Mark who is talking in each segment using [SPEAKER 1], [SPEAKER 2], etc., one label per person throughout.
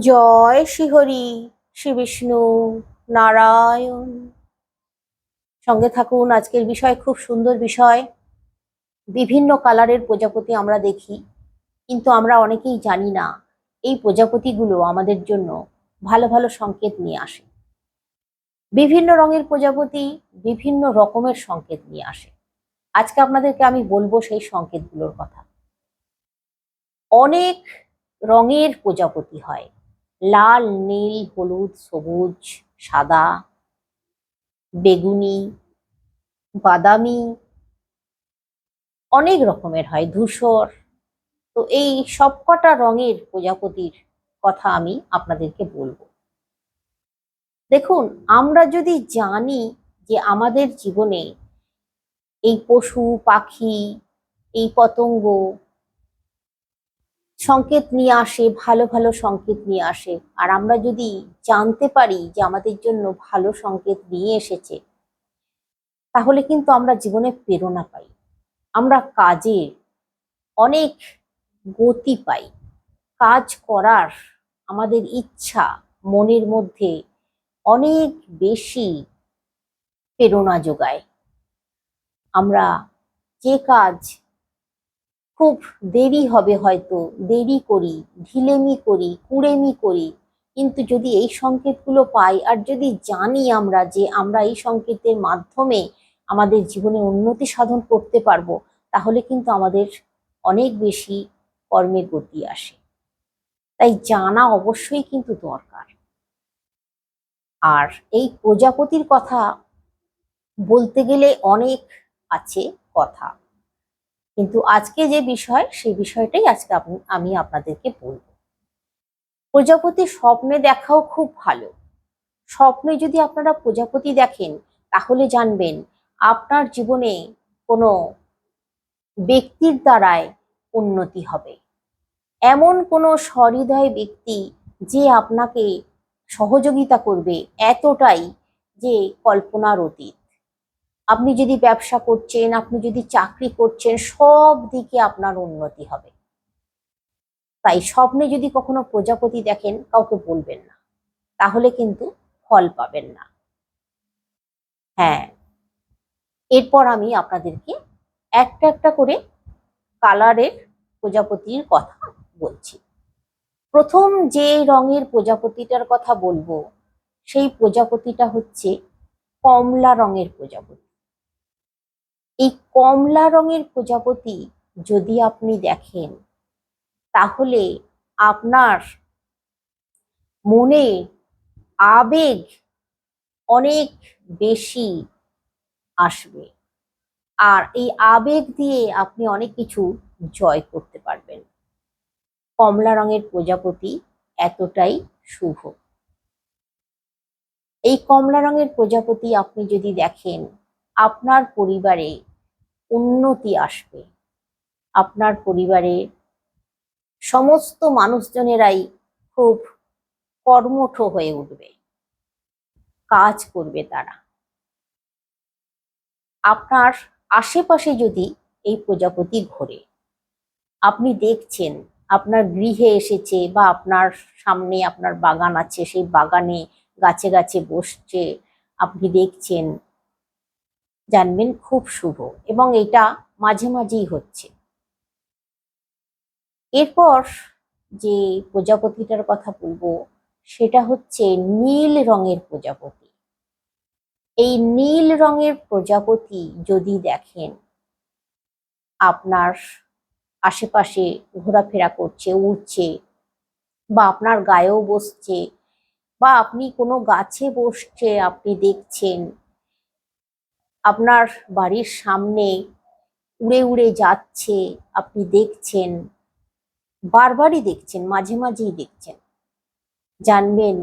[SPEAKER 1] জয় শ্রীহরি, শ্রী বিষ্ণু নারায়ণ। সঙ্গে থাকুন, আজকের বিষয় খুব সুন্দর বিষয়। বিভিন্ন কালারের প্রজাপতি আমরা দেখি, কিন্তু আমরা অনেকেই জানি না এই প্রজাপতিগুলো আমাদের জন্য ভালো ভালো সংকেত নিয়ে আসে। বিভিন্ন রঙের প্রজাপতি বিভিন্ন রকমের সংকেত নিয়ে আসে। আজকে আপনাদেরকে আমি বলব সেই সংকেতগুলোর কথা। অনেক রঙের প্রজাপতি হয় লাল, নীল, হলুদ, সবুজ, সাদা, বেগুনি, বাদামি, অনেক রকমের হয়, ধূসর। তো এই সবকটা রঙের প্রজাপতির কথা আমি আপনাদেরকে বলব। দেখুন, আমরা যদি জানি যে আমাদের জীবনে এই পশু, পাখি, এই পতঙ্গ সংকেত নিয়ে আসে, ভালো ভালো সংকেত নিয়ে আসে। আর আমরা যদি জানতে পারি যে আমাদের জন্য ভালো সংকেত নিয়ে এসেছে, তাহলে কিন্তু আমরা জীবনে প্রেরণা পাই। আমরা কাজে অনেক গতি পাই। কাজ করার আমাদের ইচ্ছা মনের মধ্যে অনেক বেশি প্রেরণা যোগায়। আমরা যে কাজ খুব দেরি হবে হয়তো, দেরি করি, ঢিলেমি করি, কুড়েমি করি। কিন্তু যদি এই সংকেতগুলো পাই, আর যদি জানি আমরা যে আমরা এই সংকেতের মাধ্যমে আমাদের জীবনে উন্নতি সাধন করতে পারব, তাহলে কিন্তু আমাদের অনেক বেশি কর্মে গতি আসে। তাই জানা অবশ্যই কিন্তু দরকার। আর এই প্রজাপতির কথা বলতে গেলে অনেক আছে কথা। কিন্তু আজকে যে বিষয়, সেই বিষয়টাই আজকে আমি আপনাদেরকে বলব। প্রজাপতি স্বপ্নে দেখাও খুব ভালো। স্বপ্নে যদি আপনারা প্রজাপতি দেখেন, তাহলে জানবেন আপনার জীবনে কোনো ব্যক্তির দ্বারায় উন্নতি হবে। এমন কোনো সহৃদয় ব্যক্তি যে আপনাকে সহযোগিতা করবে এতটাই যে কল্পনার অতীত। আপনি যদি ব্যবসা করছেন, আপনি যদি চাকরি করছেন, সব দিকে আপনার উন্নতি হবে। তাই স্বপ্নে যদি কখনো প্রজাপতি দেখেন, কাউকে বলবেন না। তাহলে কিন্তু ফল পাবেন না। হ্যাঁ এরপর আমি আপনাদেরকে একটা একটা করে কালারের প্রজাপতির কথা বলছি। প্রথম যে রঙের প্রজাপতিটার কথা বলব, সেই প্রজাপতিটা হচ্ছে কমলা রঙের প্রজাপতি। এই কমলা রঙের প্রজাপতি যদি আপনি দেখেন, তাহলে আপনার মনে আবেগ অনেক বেশি আসবে। আর এই আবেগ দিয়ে আপনি অনেক কিছু জয় করতে পারবেন। কমলা রঙের প্রজাপতি এতটাই শুভ। এই কমলা রঙের প্রজাপতি আপনি যদি দেখেন আপনার পরিবারে উন্নতি আসবে। আপনার পরিবারে সমস্ত মানুষজনেরাই খুব কর্মঠ হয়ে উঠবে। কাজ করবে তারা। আপনার আশেপাশে যদি এই প্রজাপতি ঘোরে, আপনি দেখছেন আপনার গৃহে এসেছে বা আপনার সামনে আপনার বাগান আছে, সেই বাগানে গাছে গাছে বসছে, আপনি দেখছেন জানবেন খুব শুভ এবং এটা মাঝে মাঝেই হচ্ছে। এরপর যে প্রজাপতিটার কথা বলব, সেটা হচ্ছে নীল রঙের প্রজাপতি। এই নীল রঙের প্রজাপতি যদি দেখেন, আপনার আশেপাশে ঘোরাফেরা করছে, উড়ছে বা আপনার গায়েও বসছে বা আপনি কোনো গাছে বসছে, আপনি দেখছেন আপনার বাড়ির সামনে উড়ে উড়ে যাচ্ছে, আপনি দেখছেন, বারবারই দেখছেন, মাঝে মাঝেই দেখছেন। জানবেন,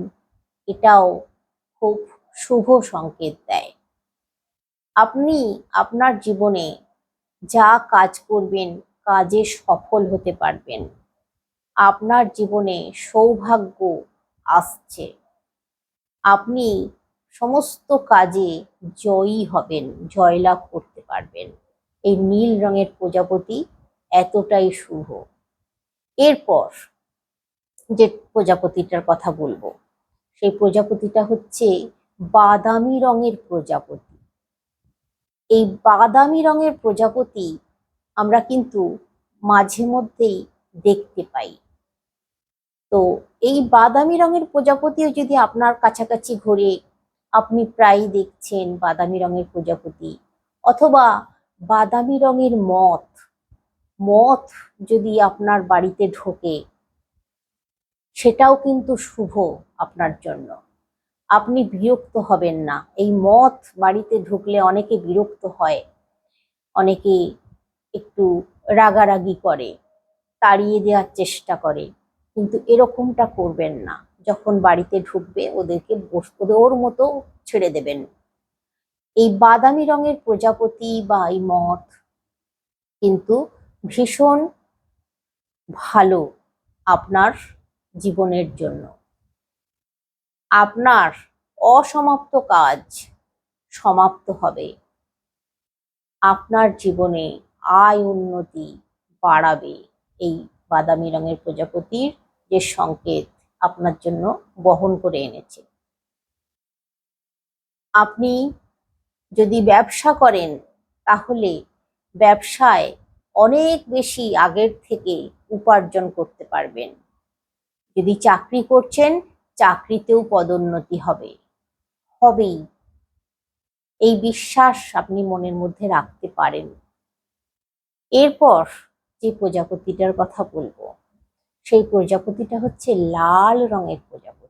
[SPEAKER 1] এটাও খুব শুভ সংকেত দেয়। আপনি আপনার জীবনে যা কাজ করবেন, কাজে সফল হতে পারবেন। আপনার জীবনে সৌভাগ্য আসছে। আপনি সমস্ত কাজে জয়ী হবেন, জয়লাভ করতে পারবেন। এই নীল রঙের প্রজাপতি এতটাই শুভ। এরপর যে প্রজাপতিটার কথা বলব, সেই প্রজাপতিটা হচ্ছে বাদামি রঙের প্রজাপতি। এই বাদামি রঙের প্রজাপতি আমরা কিন্তু মাঝে মধ্যেই দেখতে পাই। তো এই বাদামি রঙের প্রজাপতিও যদি আপনার কাছাকাছি ঘোরে আপনি প্রায়ই দেখছেন বাদামি রঙের প্রজাপতি অথবা বাদামি রঙের মথ। মথ যদি আপনার বাড়িতে ঢোকে, সেটাও কিন্তু শুভ আপনার জন্য। আপনি বিরক্ত হবেন না। এই মথ বাড়িতে ঢুকলে অনেকে বিরক্ত হয়, অনেকে একটু রাগারাগি করে, তাড়িয়ে দেওয়ার চেষ্টা করে, কিন্তু এরকমটা করবেন না। যখন বাড়িতে ঢুকবে, ওদেরকে ওর মতো ছেড়ে দেবেন। এই বাদামি রঙের প্রজাপতি বা এই মথ কিন্তু ভীষণ ভালো আপনার জীবনের জন্য। আপনার অসমাপ্ত কাজ সমাপ্ত হবে। আপনার জীবনে আয় উন্নতি বাড়াবে এই বাদামি রঙের প্রজাপতির যে সংকেত। আপনার জন্য বহন করে এনেছে। আপনি যদি ব্যবসা করেন, তাহলে ব্যবসায় অনেক বেশি আগের থেকে উপার্জন করতে পারবেন। যদি চাকরি করছেন, চাকরিতেও পদোন্নতি হবে। হবেই। এই বিশ্বাস আপনি মনের মধ্যে রাখতে পারেন। এরপর যে প্রজাপতিটার কথা বলব। সেই প্রজাপতিটা হচ্ছে লাল রঙের প্রজাপতি।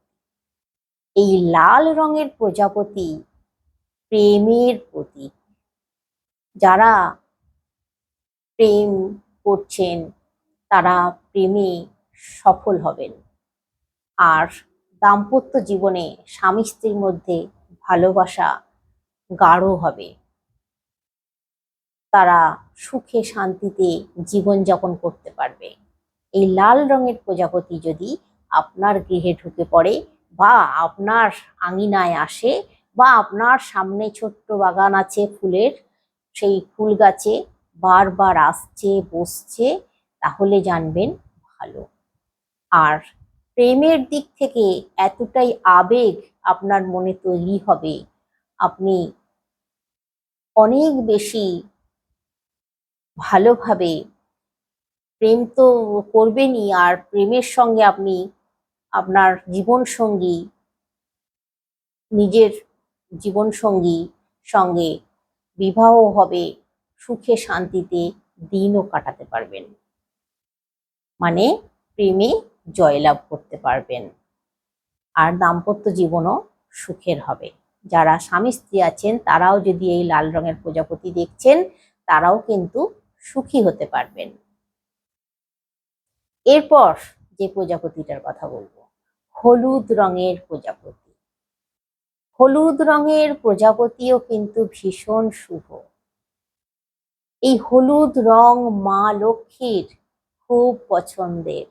[SPEAKER 1] এই লাল রঙের প্রজাপতি প্রেমের প্রতীক। যারা প্রেম করছেন, তারা প্রেমে সফল হবেন। আর দাম্পত্য জীবনে স্বামী স্ত্রীর মধ্যে ভালোবাসা গাঢ় হবে। তারা সুখে শান্তিতে জীবনযাপন করতে পারবে। এই লাল রঙের প্রজাপতি যদি আপনার গৃহে ঢুকে পড়ে বা আপনার আঙিনায় আসে বা আপনার সামনে ছোট্ট বাগান আছে ফুলের, সেই ফুল গাছে বারবার আসছে, বসছে, তাহলে জানবেন ভালো। আর প্রেমের দিক থেকে এতটাই আবেগ আপনার মনে তৈরি হবে, আপনি অনেক বেশি ভালোভাবে প্রেম তো করবেনই আর প্রেমের সঙ্গে আপনি আপনার জীবন সঙ্গী নিজের জীবন সঙ্গী সঙ্গে বিবাহ হবে, সুখে, শান্তিতে দিনও কাটাতে পারবেন। মানে প্রেমে জয়লাভ করতে পারবেন। আর দাম্পত্য জীবনও সুখের হবে। যারা স্বামী স্ত্রী আছেন, তারাও যদি এই লাল রঙের প্রজাপতি দেখছেন, তারাও কিন্তু সুখী হতে পারবেন। এরপর যে প্রজাপতিটার কথা বলব, হলুদ রঙের প্রজাপতি। হলুদ রঙের প্রজাপতিও কিন্তু ভীষণ শুভ। এই হলুদ রং মা লক্ষ্মীর খুব পছন্দের।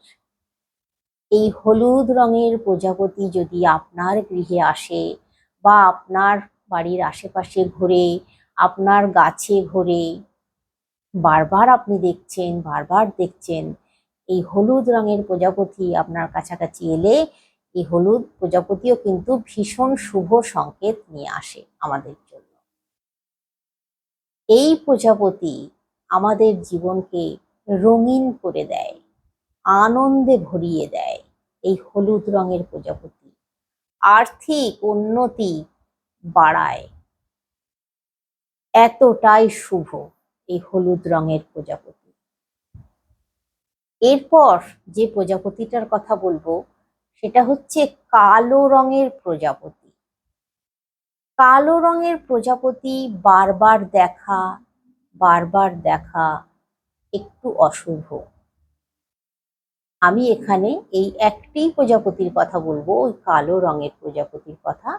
[SPEAKER 1] এই হলুদ রঙের প্রজাপতি যদি আপনার গৃহে আসে বা আপনার বাড়ির আশেপাশে ঘুরে, আপনার গাছে ঘুরে, বারবার আপনি দেখছেন, বারবার দেখছেন এই হলুদ রঙের প্রজাপতি আপনার কাছাকাছি এলে এই হলুদ প্রজাপতিও কিন্তু ভীষণ শুভ সংকেত নিয়ে আসে আমাদের জন্য। এই প্রজাপতি আমাদের জীবনকে রঙিন করে দেয়, আনন্দে ভরিয়ে দেয় এই হলুদ রঙের প্রজাপতি। আর্থিক উন্নতি বাড়ায়। এতটাই শুভ এই হলুদ রঙের প্রজাপতি। এরপর যে প্রজাপতিটার কথা বলব, সেটা হচ্ছে কালো রঙের প্রজাপতি। কালো রঙের প্রজাপতি বারবার দেখা বারবার দেখা একটু অশুভ। আমি এখানে এই একটি প্রজাপতির কথা বলব, ওই কালো রঙের প্রজাপতির কথা।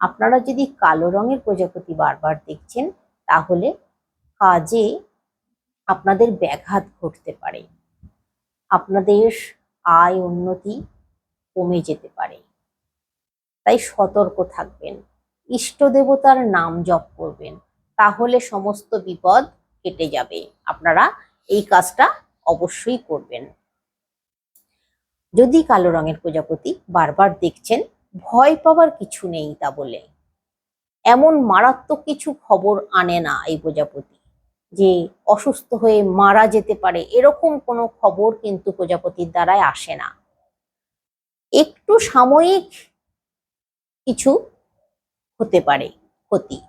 [SPEAKER 1] আপনারা যদি কালো রঙের প্রজাপতি বারবার দেখছেন, তাহলে কাজে আপনাদের ব্যাঘাত ঘটতে পারে। আপনাদের আয় উন্নতি কমে যেতে পারে। তাই সতর্ক থাকবেন। ইষ্ট দেবতার নাম জপ করবেন। তাহলে সমস্ত বিপদ কেটে যাবে। আপনারা এই কাজটা অবশ্যই করবেন। যদি কালো রঙের প্রজাপতি বারবার দেখছেন, ভয় পাওয়ার কিছু নেই তা বলে। এমন মারাত্মক কিছু খবর আনে না এই প্রজাপতি। যে অসুস্থ হয়ে মারা যেতে পারে, এরকম কোনো খবর কিন্তু প্রজাপতির দ্বারাই আসে না। একটু সাময়িক কিছু হতে পারে ক্ষতি।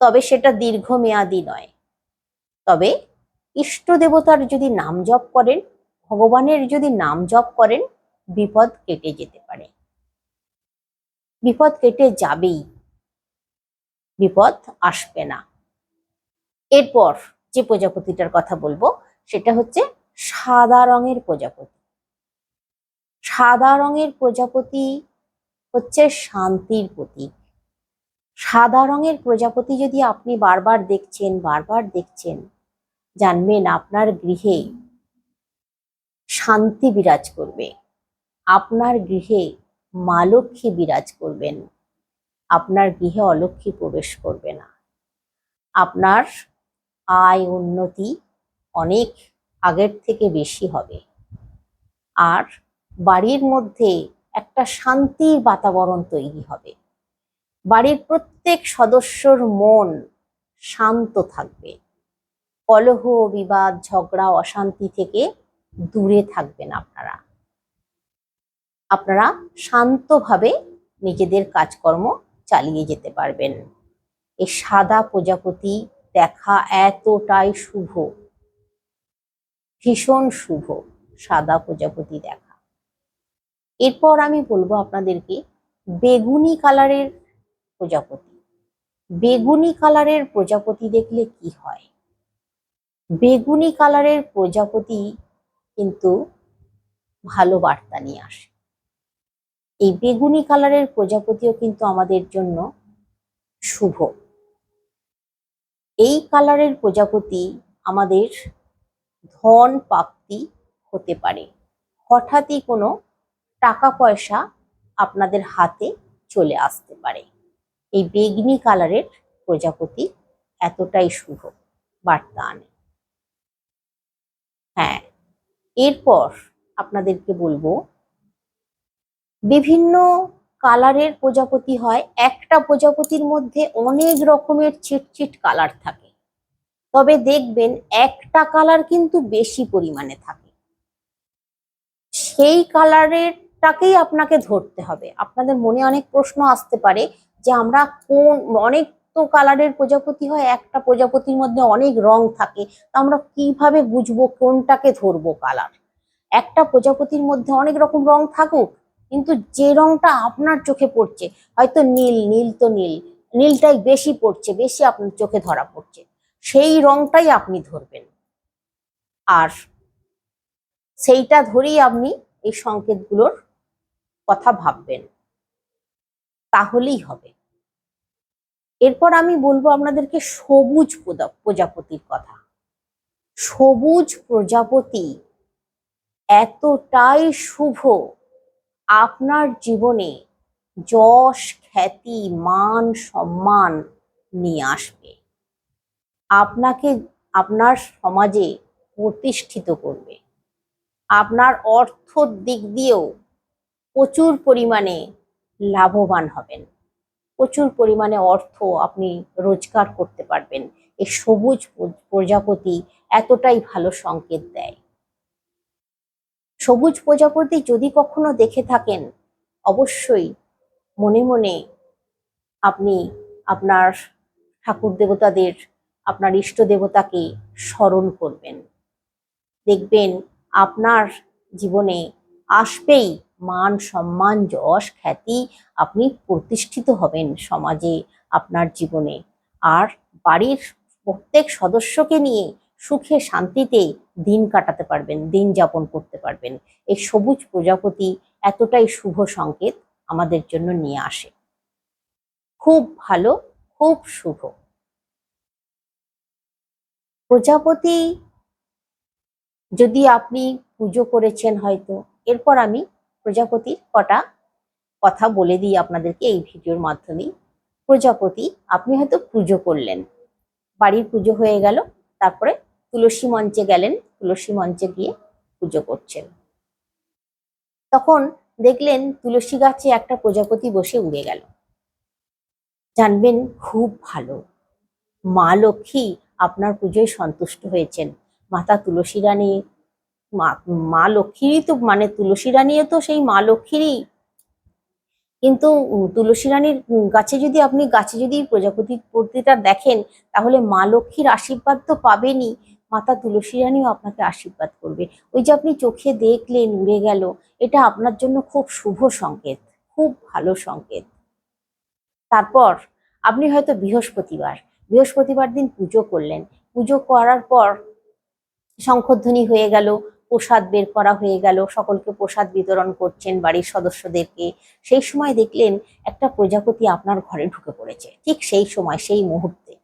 [SPEAKER 1] তবে সেটা দীর্ঘমেয়াদী নয়। তবে ইষ্ট দেবতার যদি নাম জপ করেন, ভগবানের যদি নাম জপ করেন, বিপদ কেটে যেতে পারে। বিপদ কেটে যাবেই। বিপদ আসবে না। এরপর যে প্রজাপতিটার কথা বলব, সেটা হচ্ছে সাদা রঙের প্রজাপতি। সাদা রঙের প্রজাপতি হচ্ছে শান্তির প্রতীক। সাদা রঙের প্রজাপতি যদি আপনি বারবার দেখছেন বারবার দেখছেন, জানবেন আপনার গৃহে শান্তি বিরাজ করবে। আপনার গৃহে মা লক্ষ্মী বিরাজ করবেন। আপনার গৃহে অলক্ষ্মী প্রবেশ করবে না। আপনার আয় উন্নতি অনেক আগের থেকে বেশি হবে। আর বাড়ির মধ্যে একটা শান্তির বাতাবরণ তৈরি হবে। বাড়ির প্রত্যেক সদস্যর মন শান্ত থাকবে। কলহ, বিবাদ, ঝগড়া, অশান্তি থেকে দূরে থাকবেন আপনারা। আপনারা শান্তভাবে নিজেদের কাজকর্ম চালিয়ে যেতে পারবেন। এই সাদা প্রজাপতি দেখা এতটাই শুভ। ভীষণ শুভ, সাদা প্রজাপতি দেখা। এরপর আমি বলব আপনাদেরকে বেগুনি কালারের প্রজাপতি। বেগুনি কালারের প্রজাপতি দেখলে কি হয়? বেগুনি কালারের প্রজাপতি কিন্তু ভালো বার্তা নিয়ে আসে। এই বেগুনি কালারের প্রজাপতিও কিন্তু আমাদের জন্য শুভ। এই কালারের প্রজাপতি আমাদের ধন প্রাপ্তি হতে পারে। হঠাৎই কোনো টাকা পয়সা আপনাদের হাতে চলে আসতে পারে। এই বেগনি কালারের প্রজাপতি এতটাই শুভ বার্তা আনে। হ্যাঁ এরপর আপনাদেরকে বলব, বিভিন্ন কালারের প্রজাপতি হয়। একটা প্রজাপতির মধ্যে অনেক রকমের চিটচিট কালার থাকে। তবে দেখবেন একটা কালার কিন্তু বেশি পরিমাণে থাকে। সেই কালারেরটাকেই আপনাকে ধরতে হবে। আপনাদের মনে অনেক প্রশ্ন আসতে পারে যে আমরা কোন, অনেক তো কালারের প্রজাপতি হয়, একটা প্রজাপতির মধ্যে অনেক রং থাকে। তা আমরা কীভাবে বুঝব কোনটাকে ধরবো কালার? একটা প্রজাপতির মধ্যে অনেক রকম রং থাকুক কিন্তু যে রংটা আপনার চোখে পড়ছে, হয়তো নীল নীল তো নীল, নীলটাই বেশি পড়ছে, বেশি আপনার চোখে ধরা পড়ছে, সেই রংটাই আপনি ধরবেন। আর সেইটা ধরেই আপনি এই সংকেতগুলোর কথা ভাববেন। তাহলেই হবে। এরপর আমি বলব আপনাদেরকে সবুজ প্রজাপতির কথা। সবুজ প্রজাপতি এতটাই শুভ আপনার জীবনে যশ, খ্যাতি, মান, সম্মান নিয়ে আসবে। আপনাকে আপনার সমাজে প্রতিষ্ঠিত করবে। আপনার অর্থর দিক দিয়েও প্রচুর পরিমাণে লাভবান হবেন। প্রচুর পরিমাণে অর্থ আপনি রোজগার করতে পারবেন। এই সবুজ প্র- প্রজাপতি এতটাই ভালো সংকেত দেয়। সবুজ প্রজাপতি যদি কখনো দেখে থাকেন, অবশ্যই মনে মনে আপনি আপনার ঠাকুর দেবতাদের, আপনার ইষ্ট দেবতাকে স্মরণ করবেন। দেখবেন আপনার জীবনে আসবেই মান, সম্মান, যশ, খ্যাতি, আপনি প্রতিষ্ঠিত হবেন সমাজে, আপনার জীবনে। আর বাড়ির প্রত্যেক সদস্যকে নিয়ে সুখে শান্তিতে দিন কাটাতে পারবেন, দিন যাপন করতে পারবেন। এই সবুজ প্রজাপতি এতটাই শুভ সংকেত আমাদের জন্য নিয়ে আসে। খুব ভালো, খুব শুভ। প্রজাপতি, যদি আপনি পুজো করেছেন হয়তো, এরপর আমি প্রজাপতির কটা কথা বলে দিই আপনাদেরকে এই ভিডিওর মাধ্যমেই। প্রজাপতি, আপনি হয়তো পুজো করলেন, বাড়ির পুজো হয়ে গেল, তারপরে তুলসী মঞ্চে গেলেন, তুলসী মঞ্চে গিয়ে পুজো করছেন। তখন দেখলেন তুলসী গাছে একটা প্রজাপতি বসে উড়ে গেল। জানবেন খুব ভালো, মা লক্ষ্মী আপনার পুজোয় সন্তুষ্ট হয়েছেন। মাতা তুলসী রানী, মা লক্ষ্মীরই তো মানে তুলসী রানীও তো সেই মা লক্ষ্মীরই। কিন্তু তুলসী রানীর গাছে যদি আপনি, গাছে যদি প্রজাপতি প্রতিটা দেখেন, তাহলে মা লক্ষ্মীর আশীর্বাদ তো পাবেনই। মাতা তুলসী রানীও আপনাকে আশীর্বাদ করবে। ওই যে আপনি চোখে দেখলেন, উড়ে গেল, এটা আপনার জন্য খুব শুভ সংকেত, খুব ভালো সংকেত। তারপর, আপনি হয়তো বৃহস্পতিবার বৃহস্পতিবার দিন পুজো করলেন। পুজো করার পর শঙ্খধ্বনি হয়ে গেল, প্রসাদ বের করা হয়ে গেল, সকলকে প্রসাদ বিতরণ করছেন বাড়ির সদস্যদেরকে। সেই সময় দেখলেন একটা প্রজাপতি আপনার ঘরে ঢুকে পড়েছে। ঠিক সেই সময়, সেই মুহূর্তে।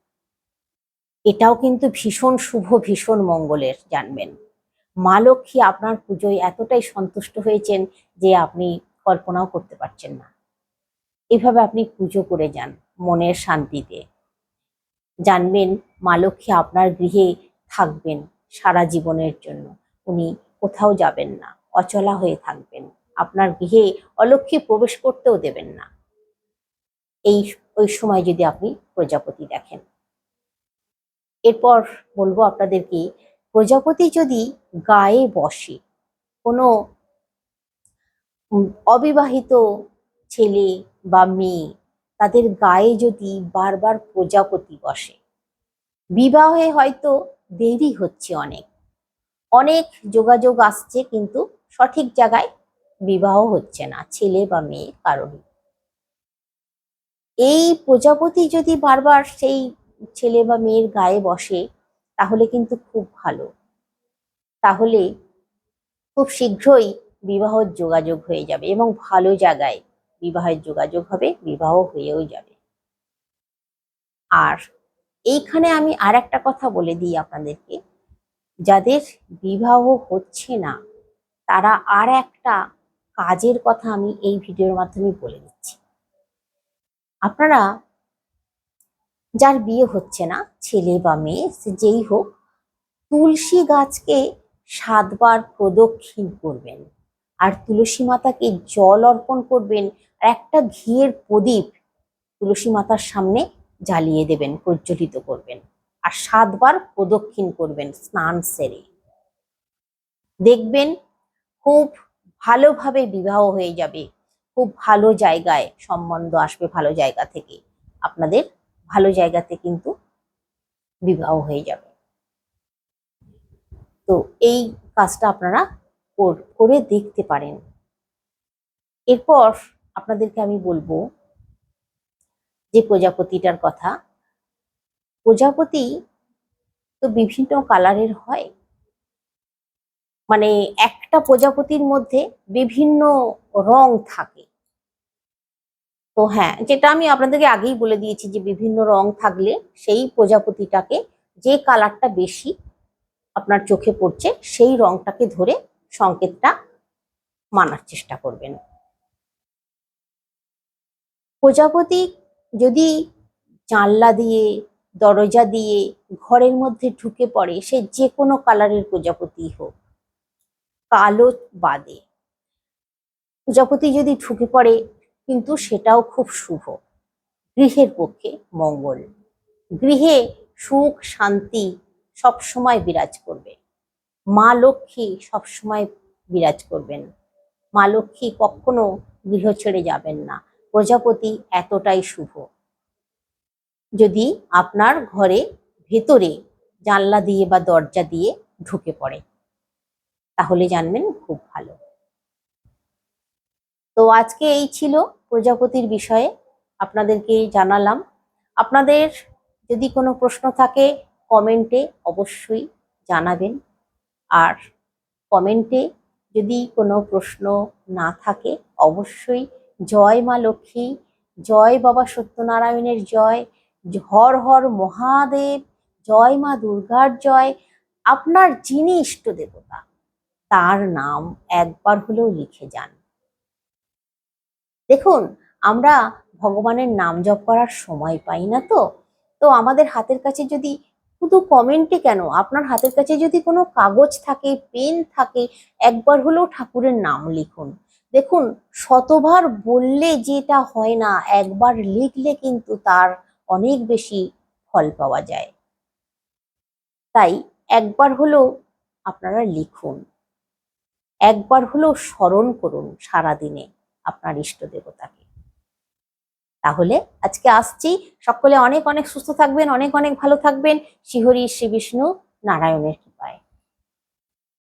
[SPEAKER 1] এটাও কিন্তু ভীষণ শুভ, ভীষণ মঙ্গলের জানবেন। মা লক্ষ্মী আপনার পুজোয় এতটাই সন্তুষ্ট হয়েছেন যে আপনি কল্পনাও করতে পারছেন না। এভাবে আপনি পুজো করে যান মনের শান্তিতে। জানবেন মা লক্ষ্মী আপনার গৃহে থাকবেন সারা জীবনের জন্য। উনি কোথাও যাবেন না, অচলা হয়ে থাকবেন। আপনার গৃহে অলক্ষ্মী প্রবেশ করতেও দেবেন না। এই, ওই সময় যদি আপনি প্রজাপতি দেখেন। এরপর বলব আপনাদেরকে, প্রজাপতি যদি গায়ে বসে, কোনো অবিবাহিত ছেলে বা মেয়ে তাদের গায়ে যদি বারবার প্রজাপতি বসে, বিবাহে হয়তো দেরি হচ্ছে অনেক। অনেক যোগাযোগ আসছে কিন্তু সঠিক জায়গায় বিবাহ হচ্ছে না, ছেলে বা মেয়ে কারণে। এই প্রজাপতি যদি বারবার সেই ছেলে বা মেয়ের গায়ে বসে, তাহলে কিন্তু খুব ভালো। তাহলে খুব শীঘ্রই বিবাহর যোগাযোগ হয়ে যাবে এবং ভালো জায়গায় বিবাহের যোগাযোগ হবে, বিবাহ হয়েও যাবে। আর এইখানে আমি আর একটা কথা বলে দিই আপনাদেরকে। যাদের বিবাহ হচ্ছে না, তারা আর একটা কাজের কথা আমি এই ভিডিওর মাধ্যমে বলে দিচ্ছি। আপনারা যার বিয়ে হচ্ছে না, ছেলে বা মেয়ে যেই হোক, তুলসী গাছকে সাতবার প্রদক্ষিণ করবেন। আর তুলসী মাতাকে জল অর্পণ করবেন আর একটা ঘিয়ের প্রদীপ তুলসী মাতার সামনে জ্বালিয়ে দেবেন, প্রজ্বলিত করবেন। আর সাতবার প্রদক্ষিণ করবেন স্নান সেরে। দেখবেন খুব ভালোভাবে বিবাহ হয়ে যাবে। খুব ভালো জায়গায় সম্বন্ধ আসবে ভালো জায়গা থেকে। আপনাদের ভালো জায়গাতে কিন্তু বিবাহ হয়ে যাবে। তো এই কাজটা আপনারা করে দেখতে পারেন। এরপর আপনাদেরকে আমি বলব যে প্রজাপতিটার কথা। প্রজাপতি তো বিভিন্ন কালারের হয়। মানে একটা প্রজাপতির মধ্যে বিভিন্ন রং থাকে। তো হ্যাঁ যেটা আমি আপনাদেরকে আগেই বলে দিয়েছি যে বিভিন্ন রং থাকলে সেই প্রজাপতিটাকে যে কালারটা বেশি আপনার চোখে পড়ছে, সেই রংটাকে ধরে সংকেতটা মানার চেষ্টা করবেন। প্রজাপতি যদি জানলা দিয়ে, দরজা দিয়ে, ঘরের মধ্যে ঢুকে পড়ে, সে যে কোনো কালারের প্রজাপতি হোক, কালো বাদে। প্রজাপতি যদি ঢুকে পড়ে কিন্তু সেটাও খুব শুভ। গৃহের পক্ষে মঙ্গল। গৃহে সুখ, শান্তি সবসময় বিরাজ করবে। মা লক্ষ্মী সবসময় বিরাজ করবেন। মা লক্ষ্মী কখনো গৃহ ছেড়ে যাবেন না। প্রজাপতি এতটাই শুভ। যদি আপনার ঘরে ভেতরে জানলা দিয়ে বা দরজা দিয়ে ঢুকে পড়ে, তাহলে জানবেন খুব তো আজকে এই ছিল প্রজাপতির বিষয়ে, আপনাদেরকে জানালাম। আপনাদের যদি কোনো প্রশ্ন থাকে, কমেন্টে অবশ্যই জানাবেন। আর কমেন্টে যদি কোনো প্রশ্ন না থাকে, অবশ্যই জয় মা লক্ষ্মী, জয় বাবা সত্যনারায়ণের জয়, হর হর মহাদেব, জয় মা দুর্গার জয়, আপনার যিনি ইষ্ট দেবতা তার নাম একবার হলেও লিখে যান। দেখুন, আমরা ভগবানের নাম জপ করার সময় পাই না তো। তো আমাদের হাতের কাছে যদি, শুধু কমেন্টে কেন? আপনার হাতের কাছে যদি কোনো কাগজ থাকে পেন থাকে, একবার হলেও ঠাকুরের নাম লিখুন। দেখুন, শতবার বললে যেটা হয় না, একবার লিখলে কিন্তু তার অনেক বেশি ফল পাওয়া যায়। তাই একবার হলেও আপনারা লিখুন। একবার হলেও স্মরণ করুন সারাদিনে। আপনার ইষ্ট দেবতাকে। তাহলে আজকে আসছি। সকলে অনেক অনেক সুস্থ থাকবেন, অনেক অনেক ভালো থাকবেন। শ্রী বিষ্ণু নারায়ণের কৃপায়।